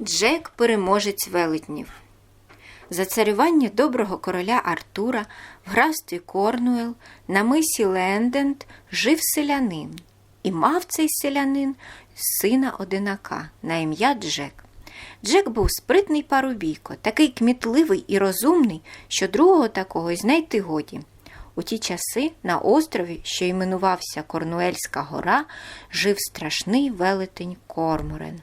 Джек переможець велетнів. За царювання доброго короля Артура в графстві Корнуел на мисі Ленденд жив селянин, і мав цей селянин сина одинака на ім'я Джек. Джек був спритний парубійко, такий кмітливий і розумний, що другого такого й знайти годі. У ті часи на острові, що іменувався Корнуельська гора, жив страшний велетень Корморен.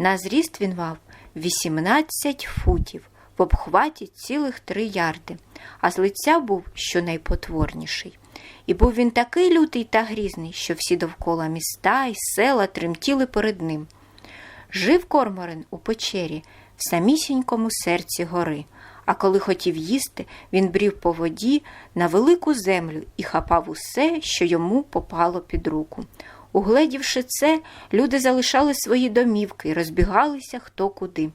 На зріст він мав 18 футів, в обхваті цілих три ярди, а з лиця був щонайпотворніший. І був він такий лютий та грізний, що всі довкола міста й села тремтіли перед ним. Жив Корморен у печері в самісінькому серці гори, а коли хотів їсти, він брів по воді на велику землю і хапав усе, що йому попало під руку. Угледівши це, люди залишали свої домівки і розбігалися хто куди.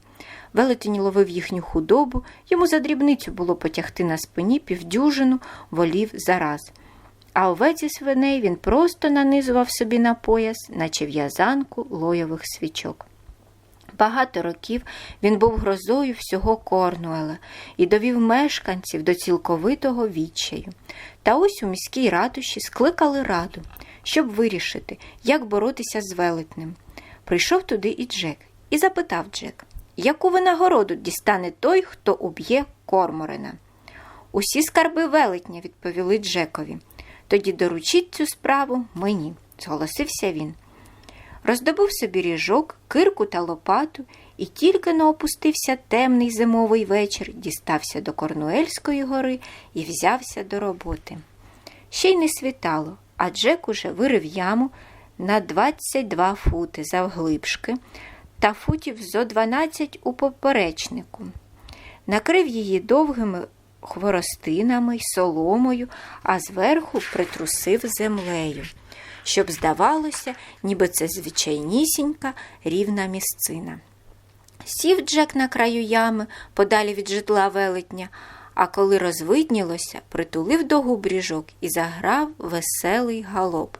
Велетень ловив їхню худобу, йому за дрібницю було потягти на спині півдюжину волів зараз. А овець і свиней він просто нанизував собі на пояс, наче в'язанку лойових свічок. Багато років він був грозою всього Корнуела і довів мешканців до цілковитого відчаю. Та ось у міській ратуші скликали раду, щоб вирішити, як боротися з велетнем. Прийшов туди і Джек і запитав Джек, яку винагороду дістане той, хто уб'є Корморена. Усі скарби велетня, відповіли Джекові. Тоді доручіть цю справу мені, зголосився він. Роздобув собі ріжок, кирку та лопату і тільки но опустився темний зимовий вечір, дістався до Корнуельської гори і взявся до роботи. Ще й не світало, а Джек уже вирив яму на 22 фути завглибшки та футів зо 12 у поперечнику. Накрив її довгими хворостинами й соломою, а зверху притрусив землею щоб здавалося, ніби це звичайнісінька рівна місцина. Сів Джек на краю ями, подалі від житла велетня, а коли розвиднілося, притулив до губ ріжок і заграв веселий галоп.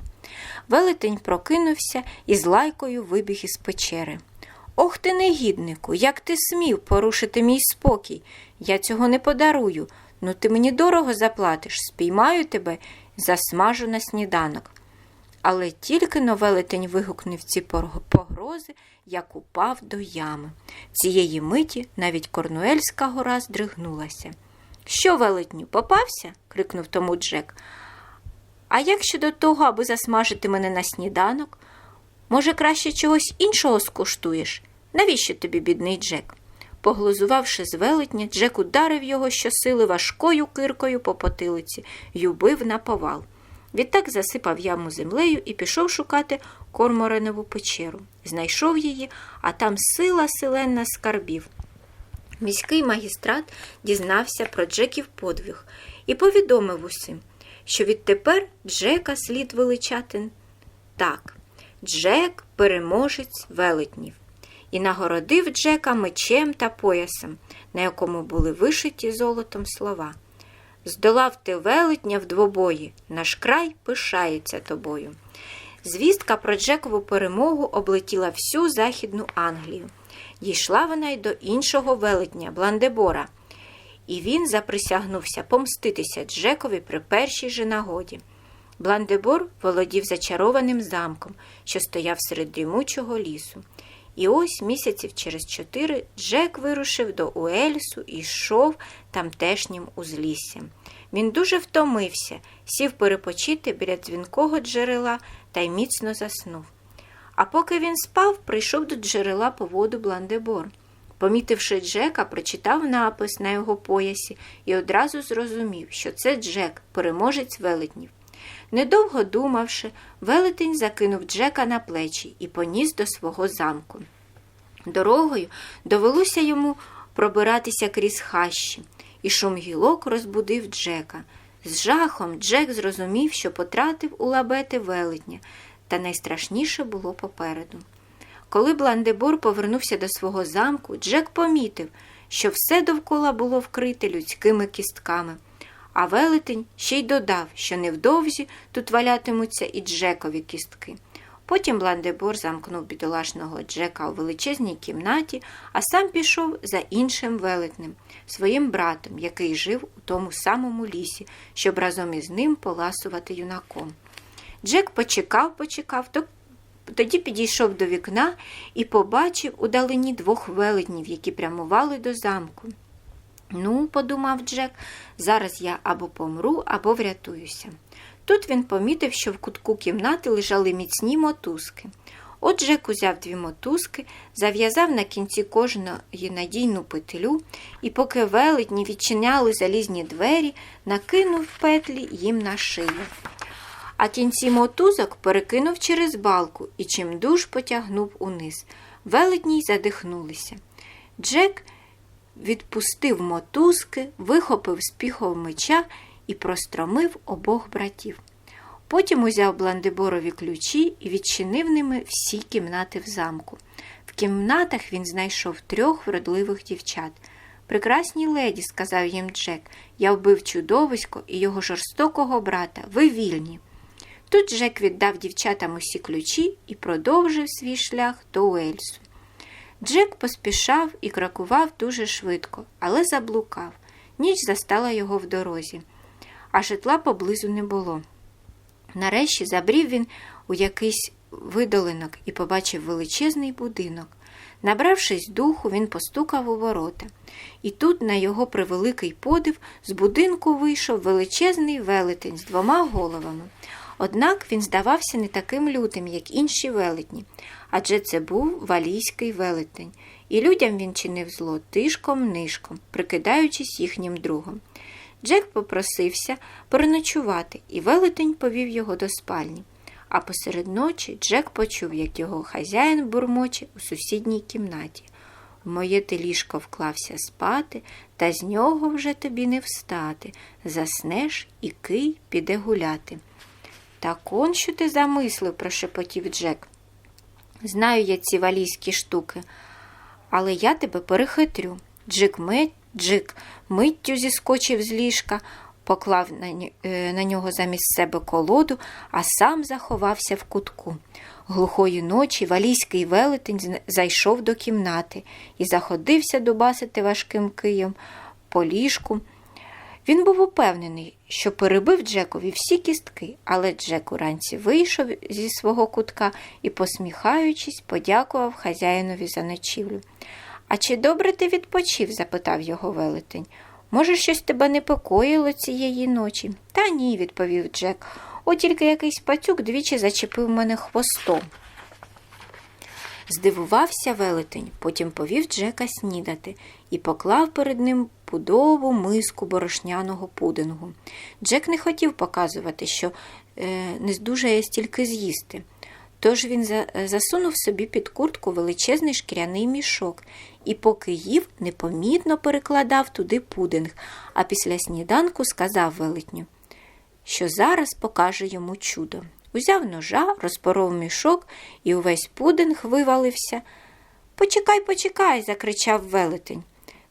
Велетень прокинувся і з лайкою вибіг із печери. Ох ти, негіднику, як ти смів порушити мій спокій. Я цього не подарую. Ну ти мені дорого заплатиш, спіймаю тебе, засмажу на сніданок. Але тільки но велетень вигукнув ці погрози, як упав до ями. Цієї миті навіть Корнуельська гора здригнулася. Що, велетню, попався? крикнув тому Джек. А як щодо того, аби засмажити мене на сніданок? Може, краще чогось іншого скуштуєш? Навіщо тобі, бідний Джек? Поглузувавши з велетня, Джек ударив його щосили важкою киркою по потилиці й убив на повал. Відтак засипав яму землею і пішов шукати корморенову печеру. Знайшов її, а там сила селенна скарбів. Міський магістрат дізнався про Джеків подвиг і повідомив усім, що відтепер Джека слід величати так, Джек переможець велетнів, і нагородив Джека мечем та поясом, на якому були вишиті золотом слова. Здолав ти велетня в двобої, наш край пишається тобою. Звістка про Джекову перемогу облетіла всю Західну Англію. Дійшла вона й до іншого велетня, Бландебора, і він заприсягнувся помститися Джекові при першій же нагоді. Бландебор володів зачарованим замком, що стояв серед дрімучого лісу. І ось місяців через чотири Джек вирушив до Уельсу і йшов тамтешнім узліссям. Він дуже втомився, сів перепочити біля дзвінкого джерела та й міцно заснув. А поки він спав, прийшов до джерела по воду Бландебор. Помітивши Джека, прочитав напис на його поясі і одразу зрозумів, що це Джек, переможець велетнів. Недовго думавши, велетень закинув Джека на плечі і поніс до свого замку. Дорогою довелося йому пробиратися крізь хащі, і шум гілок розбудив Джека. З жахом Джек зрозумів, що потратив у лабети велетня, та найстрашніше було попереду. Коли Бландебор повернувся до свого замку, Джек помітив, що все довкола було вкрите людськими кістками. А велетень ще й додав, що невдовзі тут валятимуться і Джекові кістки. Потім Бландебор замкнув бідолашного Джека у величезній кімнаті, а сам пішов за іншим велетнем, своїм братом, який жив у тому самому лісі, щоб разом із ним поласувати юнаком. Джек почекав, почекав, то тоді підійшов до вікна і побачив удалині двох велетнів, які прямували до замку. Ну, подумав Джек, зараз я або помру, або врятуюся. Тут він помітив, що в кутку кімнати лежали міцні мотузки. От Джек узяв дві мотузки, зав'язав на кінці кожної надійну петлю і, поки велетні відчиняли залізні двері, накинув петлі їм на шию. А кінці мотузок перекинув через балку і чимдуж потягнув униз. Велетні задихнулися. Джек відпустив мотузки, вихопив з піхов меча і простромив обох братів. Потім узяв бландиборові ключі і відчинив ними всі кімнати в замку. В кімнатах він знайшов трьох вродливих дівчат. Прекрасні леді, сказав їм Джек, я вбив чудовисько і його жорстокого брата. Ви вільні. Тут Джек віддав дівчатам усі ключі і продовжив свій шлях до Уельсу. Джек поспішав і крокував дуже швидко, але заблукав. Ніч застала його в дорозі, а житла поблизу не було. Нарешті забрів він у якийсь видолинок і побачив величезний будинок. Набравшись духу, він постукав у ворота. І тут, на його превеликий подив, з будинку вийшов величезний велетень з двома головами. Однак він здавався не таким лютим, як інші велетні, адже це був валійський велетень, і людям він чинив зло тишком-нишком, прикидаючись їхнім другом. Джек попросився переночувати, і велетень повів його до спальні. А посеред ночі Джек почув, як його хазяїн бурмоче у сусідній кімнаті. В моє ти ліжко вклався спати, та з нього вже тобі не встати. Заснеш і кий піде гуляти. Так он що ти замислив, прошепотів Джек. Знаю я ці валійські штуки, але я тебе перехитрю. Джик мить, Джик миттю зіскочив з ліжка, поклав на, е, на нього замість себе колоду, а сам заховався в кутку. Глухої ночі валійський велетень зайшов до кімнати і заходився дубасити важким києм по ліжку. Він був упевнений, що перебив Джекові всі кістки, але Джек уранці вийшов зі свого кутка і, посміхаючись, подякував хазяїнові за ночівлю. А чи добре ти відпочив? запитав його велетень. Може, щось тебе непокоїло цієї ночі? Та ні, відповів Джек. От тільки якийсь пацюк двічі зачепив мене хвостом. Здивувався велетень, потім повів Джека снідати і поклав перед ним пудову миску борошняного пудингу. Джек не хотів показувати, що е, не здужає стільки з'їсти. Тож він за, засунув собі під куртку величезний шкіряний мішок і, поки їв, непомітно перекладав туди пудинг, а після сніданку сказав велетню, що зараз покаже йому чудо. Узяв ножа, розпоров мішок і увесь пудинг вивалився. Почекай, почекай, закричав велетень.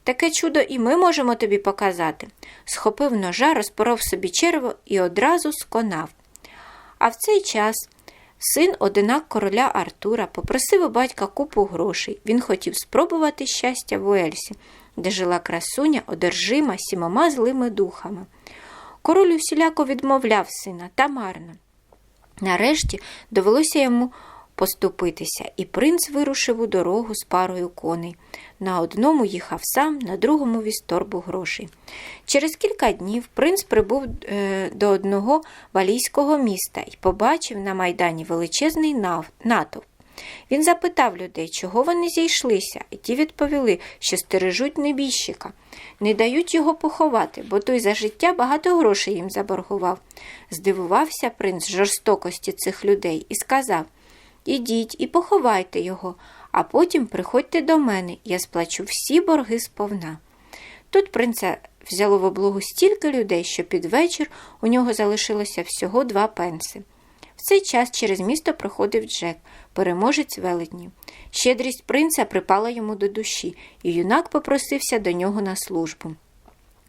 Таке чудо і ми можемо тобі показати. Схопив ножа, розпоров собі черво і одразу сконав. А в цей час син одинак короля Артура попросив у батька купу грошей. Він хотів спробувати щастя в Уельсі, де жила красуня, одержима сімома злими духами. Король усіляко відмовляв сина та марно. Нарешті довелося йому поступитися, і принц вирушив у дорогу з парою коней. На одному їхав сам, на другому віз торбу грошей. Через кілька днів принц прибув е, до одного валійського міста і побачив на майдані величезний натовп. Він запитав людей, чого вони зійшлися, і ті відповіли, що стережуть небіжчика, не дають його поховати, бо той за життя багато грошей їм заборгував. Здивувався принц жорстокості цих людей і сказав Ідіть і поховайте його, а потім приходьте до мене, я сплачу всі борги сповна. Тут принца взяло в облогу стільки людей, що під вечір у нього залишилося всього два пенси. В цей час через місто проходив Джек, переможець велетнів. Щедрість принца припала йому до душі, і юнак попросився до нього на службу.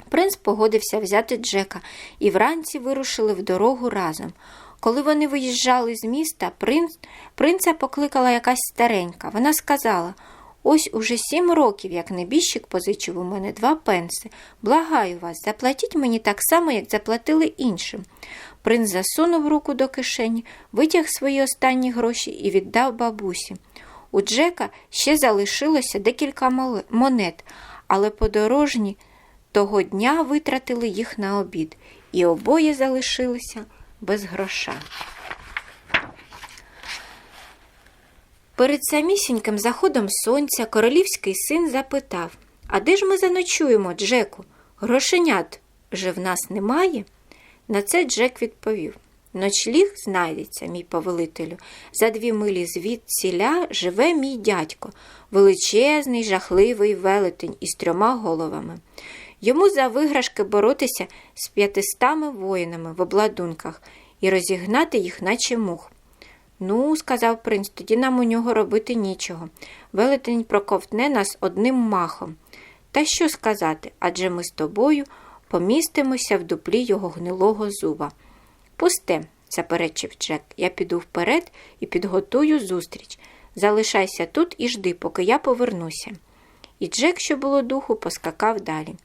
Принц погодився взяти Джека і вранці вирушили в дорогу разом. Коли вони виїжджали з міста, принц, принца покликала якась старенька. Вона сказала ось уже сім років, як небіжчик позичив у мене два пенси. Благаю вас, заплатіть мені так само, як заплатили іншим. Принц засунув руку до кишені, витяг свої останні гроші і віддав бабусі. У Джека ще залишилося декілька монет, але подорожні того дня витратили їх на обід, і обоє залишилися без гроша. Перед самісіньким заходом сонця королівський син запитав А де ж ми заночуємо, Джеку? Грошенят же в нас немає? На це Джек відповів Ночліг знайдеться, мій повелителю. За дві милі звідсіля живе мій дядько, величезний, жахливий велетень із трьома головами. Йому за виграшки боротися з п'ятистами воїнами в обладунках і розігнати їх, наче мух. Ну, сказав принц, тоді нам у нього робити нічого. Велетень проковтне нас одним махом. Та що сказати, адже ми з тобою помістимося в дуплі його гнилого зуба. Пусте, заперечив Джек, я піду вперед і підготую зустріч. Залишайся тут і жди, поки я повернуся. І Джек, що було духу, поскакав далі.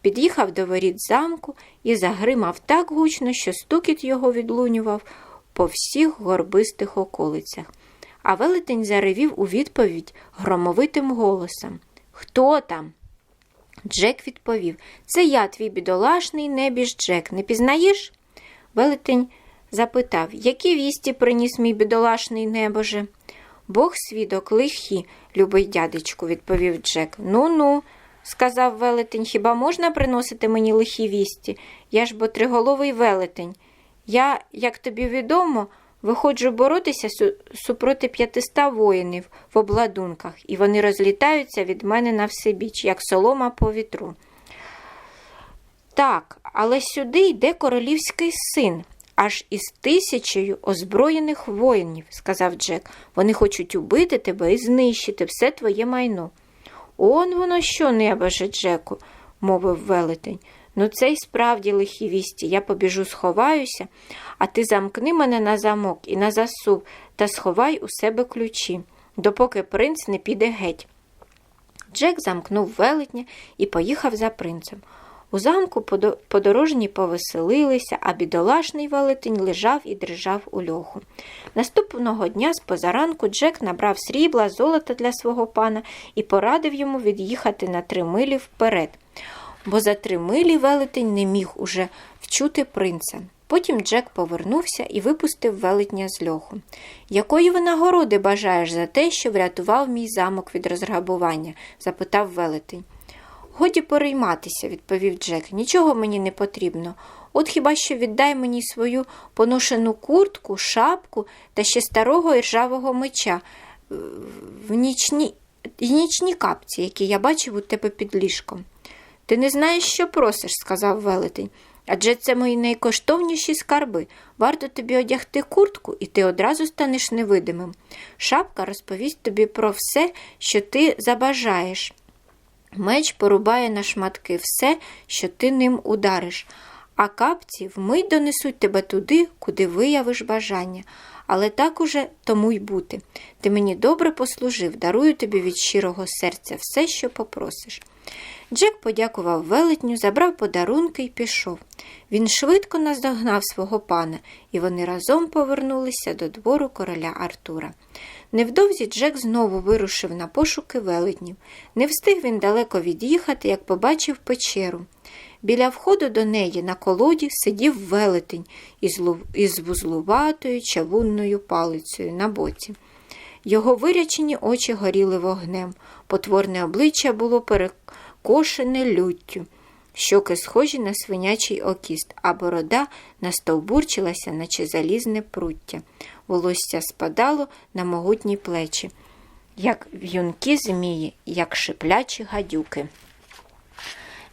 Під'їхав до воріт замку і загримав так гучно, що стукіт його відлунював по всіх горбистих околицях. А велетень заревів у відповідь громовитим голосом Хто там? Джек відповів Це я, твій бідолашний небіж Джек. Не пізнаєш? Велетень запитав, які вісті приніс мій бідолашний небоже? Бог свідок лихі, любий дядечку, відповів Джек. Ну ну, сказав велетень, хіба можна приносити мені лихі вісті? Я ж бо триголовий велетень. Я, як тобі відомо, виходжу боротися супроти п'ятиста воїнів в обладунках, і вони розлітаються від мене на всебіч, як солома по вітру. Так, але сюди йде королівський син, аж із тисячею озброєних воїнів, сказав Джек. Вони хочуть убити тебе і знищити все твоє майно. Он воно що, небоже, Джеку, мовив велетень. Ну, це й справді лихі вісті. Я побіжу, сховаюся, а ти замкни мене на замок і на засув та сховай у себе ключі, допоки принц не піде геть. Джек замкнув велетня і поїхав за принцем. У замку подорожні повеселилися, а бідолашний велетень лежав і дрижав у льоху. Наступного дня з позаранку Джек набрав срібла, золота для свого пана і порадив йому від'їхати на три милі вперед, бо за три милі велетень не міг уже вчути принца. Потім Джек повернувся і випустив велетня з льоху. Якої винагороди бажаєш за те, що врятував мій замок від розграбування? запитав велетень. Годі перейматися, відповів Джек. Нічого мені не потрібно. От хіба що віддай мені свою поношену куртку, шапку та ще старого іржавого меча в нічні, і нічні капці, які я бачив у тебе під ліжком. Ти не знаєш, що просиш, сказав велетень. Адже це мої найкоштовніші скарби. Варто тобі одягти куртку, і ти одразу станеш невидимим. Шапка розповість тобі про все, що ти забажаєш. Меч порубає на шматки все, що ти ним удариш, а капці вмить донесуть тебе туди, куди виявиш бажання. Але так уже тому й бути. Ти мені добре послужив, дарую тобі від щирого серця все, що попросиш. Джек подякував велетню, забрав подарунки і пішов. Він швидко наздогнав свого пана, і вони разом повернулися до двору короля Артура. Невдовзі Джек знову вирушив на пошуки велетнів. Не встиг він далеко від'їхати, як побачив печеру. Біля входу до неї на колоді сидів велетень із, вузлуватою чавунною палицею на боці. Його вирячені очі горіли вогнем, потворне обличчя було перекошене люттю, щоки схожі на свинячий окіст, а борода настовбурчилася, наче залізне пруття. Волосся спадало на могутні плечі, як в'юнки змії, як шиплячі гадюки.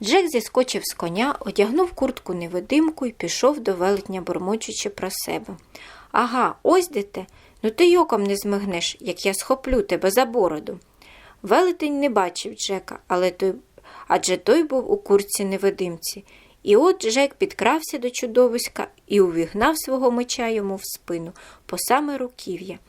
Джек зіскочив з коня, одягнув куртку невидимку і пішов до велетня, бурмочучи про себе. Ага, ось де те. Ну ти й оком не змигнеш, як я схоплю тебе за бороду. Велетень не бачив Джека, але той, адже той був у курці невидимці, І от Джек підкрався до чудовиська і увігнав свого меча йому в спину по саме руків'я.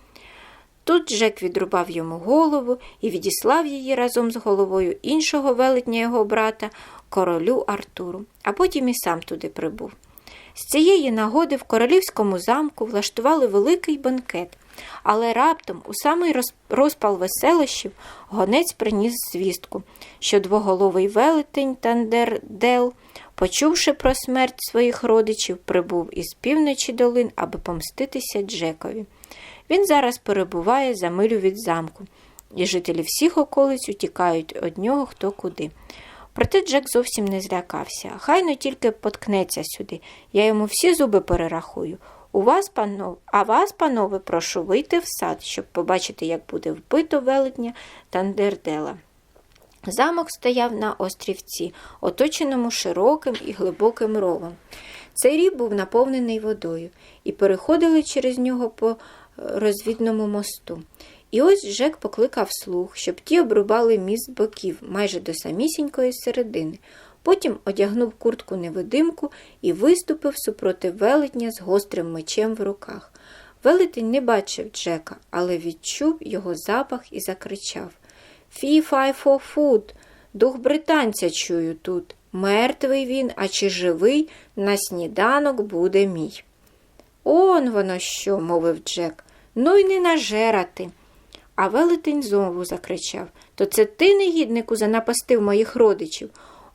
Тут Джек відрубав йому голову і відіслав її разом з головою іншого велетня його брата, королю Артуру, а потім і сам туди прибув. З цієї нагоди в королівському замку влаштували великий банкет, але раптом, у самий розпал веселощів, гонець приніс звістку, що двоголовий велетень Тандердел, почувши про смерть своїх родичів, прибув із півночі долин, аби помститися Джекові. Він зараз перебуває за милю від замку, і жителі всіх околиць утікають від нього хто куди. Проте Джек зовсім не злякався. Хайно тільки поткнеться сюди. Я йому всі зуби перерахую. У вас, панов... А вас, панове, прошу вийти в сад, щоб побачити, як буде вбито велетня Тандердела. Замок стояв на острівці, оточеному широким і глибоким ровом. Цей рів був наповнений водою, і переходили через нього по розвідному мосту. І ось Жек покликав слуг, щоб ті обрубали міст з боків майже до самісінької середини. Потім одягнув куртку невидимку і виступив супроти велетня з гострим мечем в руках. Велетень не бачив Джека, але відчув його запах і закричав Фі фай фо фуд, дух британця чую тут. Мертвий він, а чи живий, на сніданок буде мій. Он воно що, мовив Джек. Ну й не нажерати. А велетень знову закричав То це ти, негіднику, занапастив моїх родичів.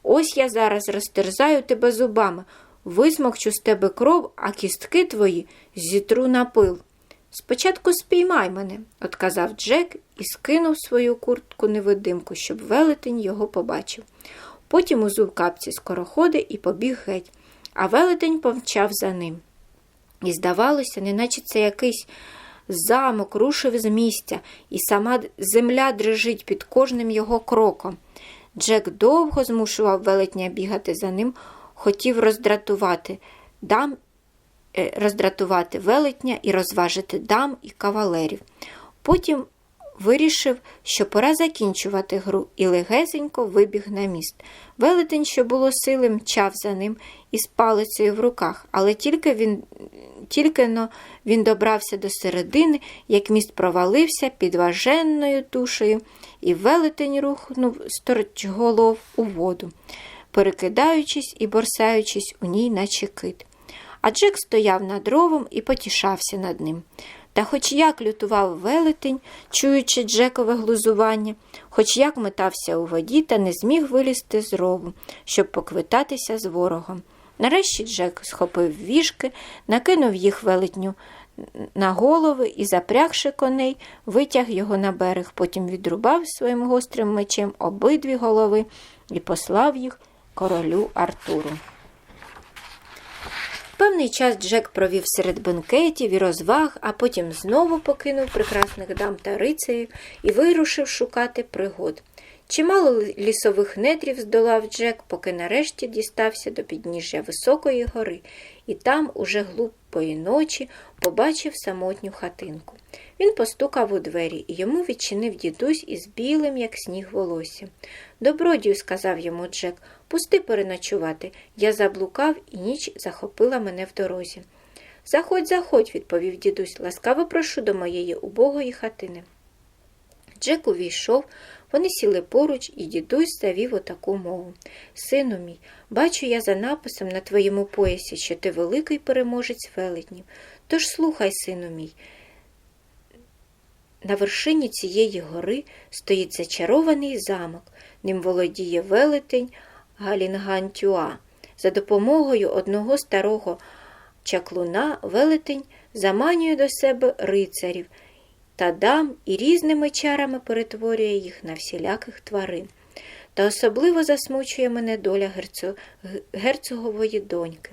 Ось я зараз розтерзаю тебе зубами, висмокчу з тебе кров, а кістки твої зітру на пил. Спочатку спіймай мене, отказав Джек і скинув свою куртку невидимку, щоб велетень його побачив. Потім узув капці скороходи і побіг геть, а велетень помчав за ним. І здавалося, неначе це якийсь замок рушив з місця, і сама земля дрижить під кожним його кроком. Джек довго змушував велетня бігати за ним, хотів роздратувати дам, е, роздратувати велетня і розважити дам і кавалерів. Потім вирішив, що пора закінчувати гру, і легесенько вибіг на міст. Велетень, що було сили, мчав за ним із палицею в руках, але тільки він. Тільки но він добрався до середини, як міст провалився під важенною тушею, і велетень рухнув сторчголов у воду, перекидаючись і борсаючись у ній, наче кит. А Джек стояв над ровом і потішався над ним. Та хоч як лютував велетень, чуючи Джекове глузування, хоч як метався у воді та не зміг вилізти з рову, щоб поквитатися з ворогом. Нарешті Джек схопив віжки, накинув їх велетню на голови і, запрягши коней, витяг його на берег, потім відрубав своїм гострим мечем обидві голови і послав їх королю Артуру. Певний час Джек провів серед бенкетів і розваг, а потім знову покинув прекрасних дам та рицарів і вирушив шукати пригод. Чимало лісових недрів здолав Джек, поки нарешті дістався до підніжжя високої гори, і там, уже глупої ночі, побачив самотню хатинку. Він постукав у двері, і йому відчинив дідусь із білим, як сніг, волоссям. Добродію, сказав йому Джек, пусти переночувати. Я заблукав, і ніч захопила мене в дорозі. Заходь, заходь, відповів дідусь, ласкаво прошу до моєї убогої хатини. Джек увійшов, вони сіли поруч, і дідусь завів отаку мову. Сину мій, бачу я за написом на твоєму поясі, що ти великий переможець велетнів. Тож слухай, сину мій. На вершині цієї гори стоїть зачарований замок, ним володіє велетень Галінгантюа. За допомогою одного старого чаклуна велетень заманює до себе рицарів та дам і різними чарами перетворює їх на всіляких тварин. Та особливо засмучує мене доля герцо... герцогової доньки.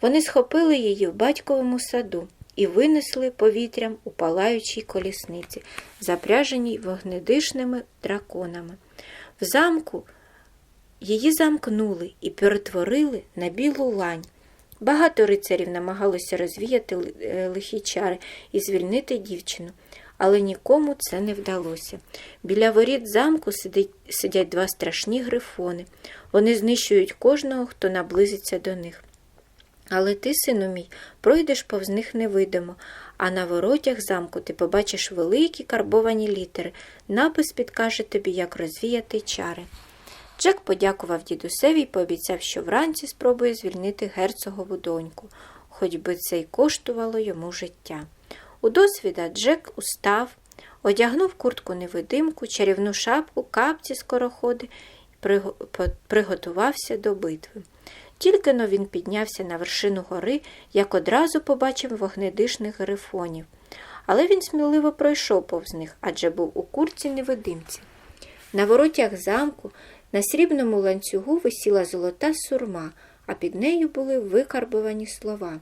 Вони схопили її в батьковому саду і винесли повітрям у палаючій колісниці, запряженій вогнедишними драконами. В замку її замкнули і перетворили на білу лань. Багато рицарів намагалося розвіяти лихі чари і звільнити дівчину, але нікому це не вдалося. Біля воріт замку сидить, сидять два страшні грифони. Вони знищують кожного, хто наблизиться до них. Але ти, сину мій, пройдеш повз них невидимо, а на воротях замку ти побачиш великі карбовані літери. Напис підкаже тобі, як розвіяти чари. Джек подякував дідусеві і пообіцяв, що вранці спробує звільнити герцогову доньку, хоч би це й коштувало йому життя. У досвіда Джек устав, одягнув куртку невидимку, чарівну шапку, капці скороходи і приготувався до битви. Тільки но він піднявся на вершину гори, як одразу побачив вогнедишних грифонів. Але він сміливо пройшов повз них, адже був у курці невидимці. На воротях замку на срібному ланцюгу висіла золота сурма, а під нею були викарбовані слова.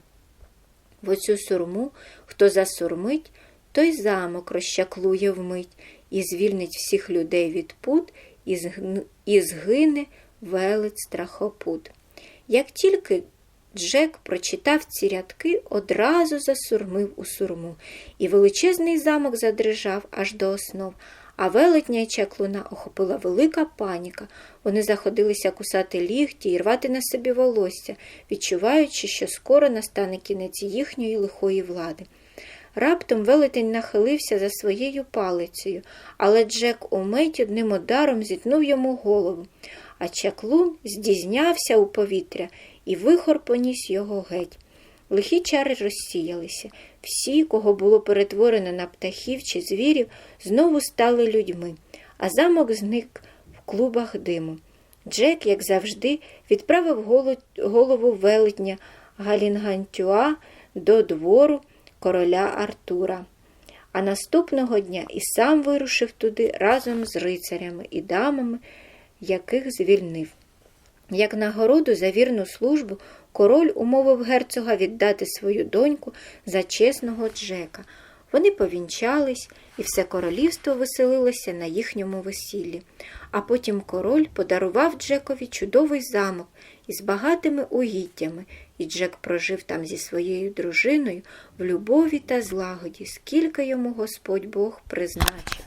В оцю сурму, хто засурмить, той замок розчаклує вмить і звільнить всіх людей від пут, і, згн... і згине велет страхопут. Як тільки Джек прочитав ці рядки, одразу засурмив у сурму, і величезний замок задрижав аж до основ, а велетня й чаклуна охопила велика паніка. Вони заходилися кусати лігті і рвати на собі волосся, відчуваючи, що скоро настане кінець їхньої лихої влади. Раптом велетень нахилився за своєю палицею, але Джек умить одним ударом зітнув йому голову, а чаклун здізнявся у повітря і вихор поніс його геть. Лихі чари розсіялися. Всі, кого було перетворено на птахів чи звірів, знову стали людьми, а замок зник в клубах диму. Джек, як завжди, відправив голову велетня Галінгантюа до двору короля Артура. А наступного дня і сам вирушив туди разом з рицарями і дамами, яких звільнив. Як нагороду за вірну службу король умовив герцога віддати свою доньку за чесного Джека. Вони повінчались, і все королівство веселилося на їхньому весіллі. А потім король подарував Джекові чудовий замок із багатими угіддями, і Джек прожив там зі своєю дружиною в любові та злагоді, скільки йому Господь Бог призначив.